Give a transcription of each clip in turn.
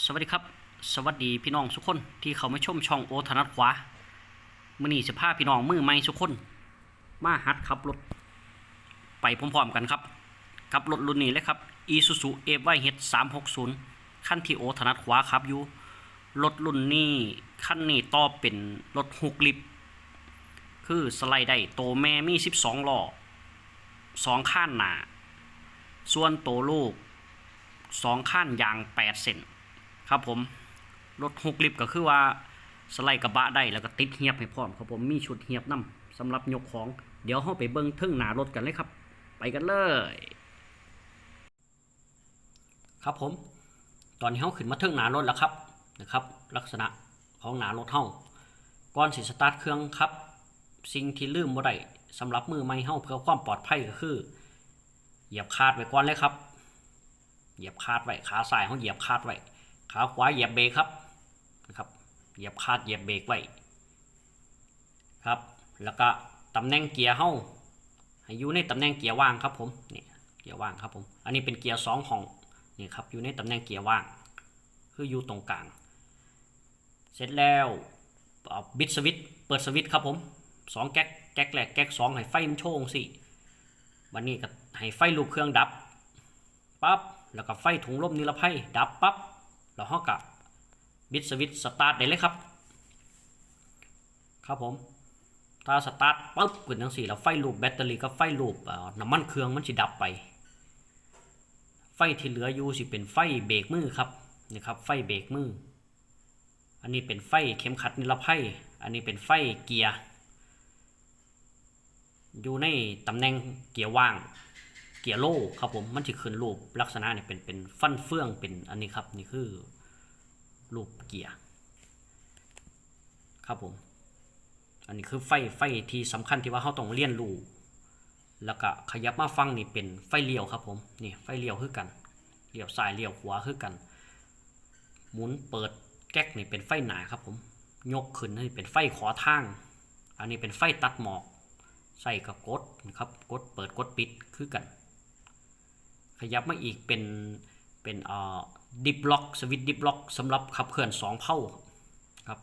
สวัสดีครับ สวัสดีพี่น้องทุกคนที่เขามาชมช่องโอธนัดขวามื่อนี้สิพาพี่น้องมือใหม่ทุกคน มาหัดขับรถ ไปพร้อมๆกันครับขับรถรุ่นนี้เลยครับ Isuzu a v h 360ขั้นที่โอธนัดขวาครับอยู่รถรุ่นนี้ขั้นนี้ต่อเป็นรถหกลิฟคือสไลด์ได้โตแม่มี 12ล้อสองข้านหนาส่วนโตลูกสองข้านยาง 8 เซน ครับผมรถหกลิฟต์ก็คือว่าสไลด์กระบะได้แล้วก็ติดเฮียบให้พร้อมครับผมมีชุดเฮียบนํสำหรับยกของ เดี๋ยวเฮาไปเบิ่งเทิงหนารถกันเลยครับ ไปกันเลย ครับผม ตอนนี้เฮาขึ้นมาเทิงหนารถแล้วครับนะครับ ลักษณะของหนารถเฮาก่อนสิสตาร์ทเครื่องครับ สิ่งที่ลืมบ่ได้สำหรับมือใหม่เฮาเพื่อความปลอดภัยก็คือ เหยียบคาดไว้ก่อนเลยครับ เหยียบคาดไว้ขาซ้ายเฮาเหยียบคาดไว้ ขาขวาเหยียบเบรกครับนะครับ เหยียบคาดเหยียบเบรกไว้ครับ แล้วก็ตำแหน่งเกียร์เฮาให้อยู่ในตำแหน่งเกียร์ว่างครับผมนี่เกียร์ว่างครับผม อันนี้เป็นเกียร์สองของนี่ครับอยู่ในตำแหน่งเกียร์ว่าง คืออยู่ตรงกลาง เสร็จแล้วบิดสวิตเปิดสวิตครับผมสองแก๊กแก๊กแรกแก๊กสองให้ไฟมันโชงสิวันนี้ก็ให้ไฟลูกเครื่องดับปั๊บแล้วก็ไฟถุงลมนิรภัยดับปั๊บ เราห้อกับบิดสวิตสตาร์ทได้เลยครับ ครับผม ถ้าสตาร์ทปุ๊บขึ้นทั้งสี่แล้วไฟลูปแบตเตอรี่กับไฟลูปน้ำมันเครื่องมันสิดับไป ไฟที่เหลืออยู่สิเป็นไฟเบรกมือครับนี่ครับ ไฟเบรกมือ อันนี้เป็นไฟเข็มขัดนิรภัย อันนี้เป็นไฟเกียร์ อยู่ในตำแหน่งเกียร์ว่าง เกียร์โล่ครับผมมันจะขึ้นรูปลักษณะเนี่ยเป็นเป็นฟันเฟืองเป็นอันนี้ครับนี่คือรูปเกียร์ครับผม อันนี้คือไฟไฟที่สำคัญที่ว่าเขาต้องเลียนรูแล้วก็ขยับมาฟังนี่เป็นไฟเลี้ยวครับผมนี่ไฟเลี้ยวคือกันเลี้ยวซ้ายเลี้ยวขวาคือกัน หมุนเปิดแก๊กนี่เป็นไฟหนาครับผมยกขึ้นนี่เป็นไฟขอทาง อันนี้เป็นไฟตัดหมอก ใส่กับกดนะครับกดเปิดกดปิดคือกัน ขยับมาอีกเป็นเป็นเอ่อดิฟล็อกสวิตดิฟล็อกสำหรับขับเคลื่อน2เผ่าครับ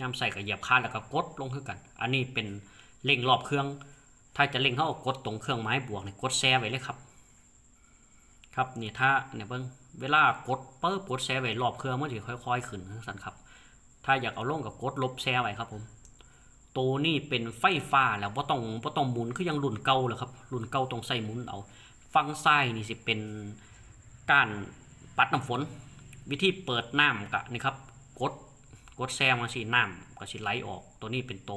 ย่ำใส่กับเหยียบคานแล้วก็กดลงคือกัน อันนี้เป็นเร่งรอบเครื่อง ถ้าจะเร่งเข้ากดตรงเครื่องไม้บวกเนี่ยกดแซ่ไว้เลยครับ ครับนี่ถ้าเนี่ยเบิ้งเวลากดเปิบกดแซ่ไว้รอบเครื่องมันจะค่อย ๆ ขึ้นสันครับ ถ้าอยากเอาลงกับกดลบแซ่ไว้ครับผมตัวนี้เป็นไฟฟ้าแล้วบ่ต้องบ่ต้องหมุนคือยังรุ่นเก่าเลยครับรุ่นเก่าต้องใส่หมุนเอา ฟังซ้ายนี่สิเป็นการปัดน้ำฝน วิธีเปิดน้ำกะนี่ครับกดกดแซมมาสิน้ำก็สิไหลออก ตัวนี้เป็นโต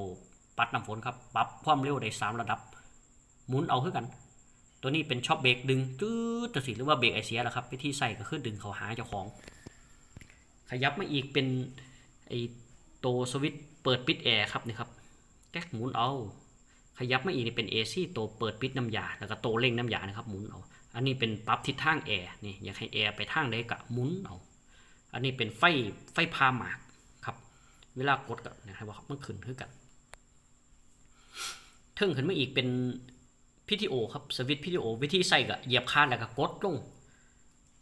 ปัดน้ำฝนครับปรับความเร็วได้สามระดับหมุนเอาคือกัน ตัวนี้เป็นช็อปเบรกดึงจืดจังสิหรือว่าเบรกไอเสียแหละครับวิธีใส่ก็คือดึงเขาหาเจ้าของ ขยับมาอีกเป็นไอโตสวิตเปิดปิดแอร์ครับนี่ครับแก๊กหมุนเอา ขยับมาอีกนี่เป็น AC ตัวเปิดปิดน้ำยา แล้วก็โตเร่งน้ำยานะครับหมุนเอา อันนี้เป็นปรับทิศทางแอร์นี่อยากให้แอร์ไปทางใดก็หมุนเอา อันนี้เป็นไฟไฟพาหมากครับ เวลากดกับนะครับว่ามันขึ้นคือกันเทิงขึ้นมาอีกเป็นพีทีโอครับสวิตพีทีโอวิธีใส่ก็เหยียบคานแล้วก็กดลง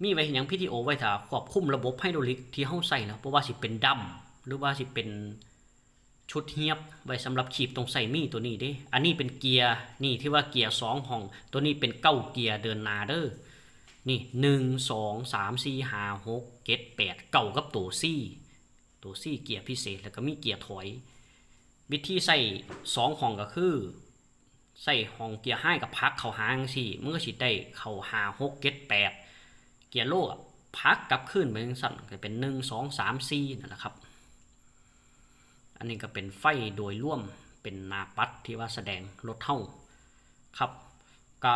มีไว้เห็นอย่างพีทีโอไว้ถ้าควบคุมระบบไฮดรอลิกที่เฮาใส่นะเพราะว่าสิเป็นดัมหรือว่าสิเป็น ชุดเฮียบไว้สำหรับขีบตรงใส่มีตัวนี้เด้ อันนี้เป็นเกียร์นี่ที่ว่าเกียร์สองห้อง ตัวนี้เป็นเก้าเกียร์เดินนาเด้อนี่หนึ่งสองสามสี่ห้าหกเจ็ดแปดเก้ากับตัวซี่ ตัวซี่เกียร์พิเศษแล้วก็มีเกียร์ถอย วิธีใส่สองห้องก็คือใส่ห้องเกียร์ห้ากับพักเข่าหางสี่มันก็สิได้เข่าหาหกเจ็ดแปดเกียร์โลกพักกลับขึ้นไปสั่นก็เป็นหนึ่งสองสามสี่นั่นแหละครับ อันนี้ก็เป็นไฟโดยร่วมเป็นนาปัดที่ว่าแสดงรถเท่าครับก็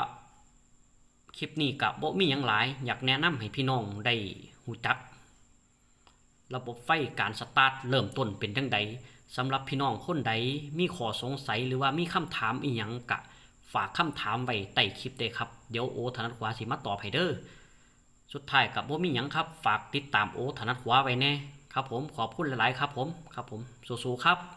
คลิปนี้กับโบมีหยังหลาย อยากแนะนำให้พี่น้องได้หูจัก ระบบไฟการสตาร์ทเริ่มต้นเป็นจังใดสำหรับพี่น้องคนใดมีข้อสงสัยหรือว่ามีคำถามอีหยังกะฝากคำถามไว้ใต้คลิปได้ครับเดี๋ยวโอธนัดขวาสิมาตอบให้เด้อสุดท้ายกับโบมีหยังครับ ฝากติดตามโอธนัดขวาไว้แน่ ครับผมขอบคุณหลาย ๆ ครับผมครับผมสู้ๆครับ